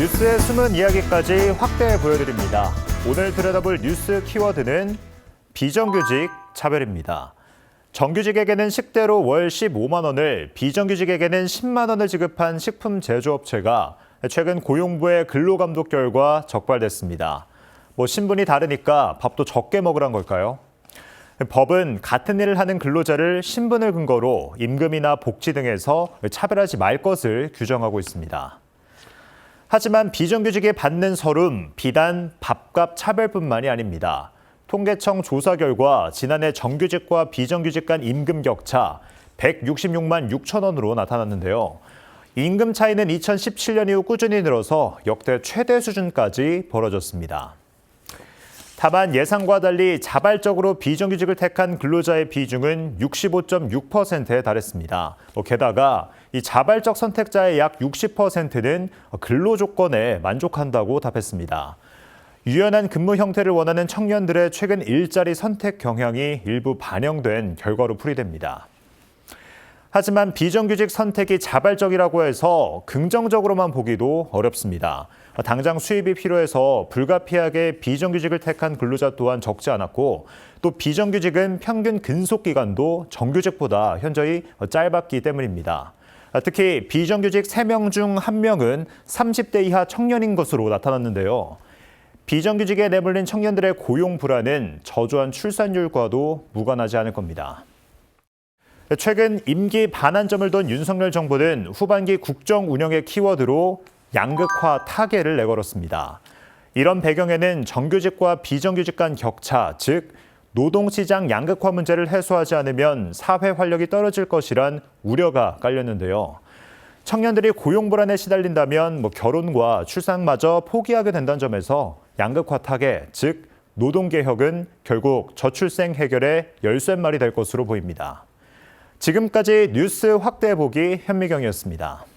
뉴스의 숨은 이야기까지 확대해 보여드립니다. 오늘 들여다볼 뉴스 키워드는 비정규직 차별입니다. 정규직에게는 식대로 월 15만 원을, 비정규직에게는 10만 원을 지급한 식품 제조업체가 최근 고용부의 근로감독 결과 적발됐습니다. 뭐 신분이 다르니까 밥도 적게 먹으란 걸까요? 법은 같은 일을 하는 근로자를 신분을 근거로 임금이나 복지 등에서 차별하지 말 것을 규정하고 있습니다. 하지만 비정규직이 받는 서름 비단 밥값 차별뿐만이 아닙니다. 통계청 조사 결과 지난해 정규직과 비정규직 간 임금 격차 166만 6천 원으로 나타났는데요. 임금 차이는 2017년 이후 꾸준히 늘어서 역대 최대 수준까지 벌어졌습니다. 다만 예상과 달리 자발적으로 비정규직을 택한 근로자의 비중은 65.6%에 달했습니다. 뭐 게다가 이 자발적 선택자의 약 60%는 근로 조건에 만족한다고 답했습니다. 유연한 근무 형태를 원하는 청년들의 최근 일자리 선택 경향이 일부 반영된 결과로 풀이됩니다. 하지만 비정규직 선택이 자발적이라고 해서 긍정적으로만 보기도 어렵습니다. 당장 수입이 필요해서 불가피하게 비정규직을 택한 근로자 또한 적지 않았고 또 비정규직은 평균 근속 기간도 정규직보다 현저히 짧았기 때문입니다. 특히 비정규직 3명 중 1명은 30대 이하 청년인 것으로 나타났는데요. 비정규직에 내몰린 청년들의 고용 불안은 저조한 출산율과도 무관하지 않을 겁니다. 최근 임기 반환점을 둔 윤석열 정부는 후반기 국정 운영의 키워드로 양극화 타개를 내걸었습니다. 이런 배경에는 정규직과 비정규직 간 격차, 즉 노동시장 양극화 문제를 해소하지 않으면 사회 활력이 떨어질 것이란 우려가 깔렸는데요. 청년들이 고용 불안에 시달린다면 뭐 결혼과 출산마저 포기하게 된다는 점에서 양극화 타개, 즉 노동 개혁은 결국 저출생 해결의 열쇠말이 될 것으로 보입니다. 지금까지 뉴스 확대 보기 현미경이었습니다.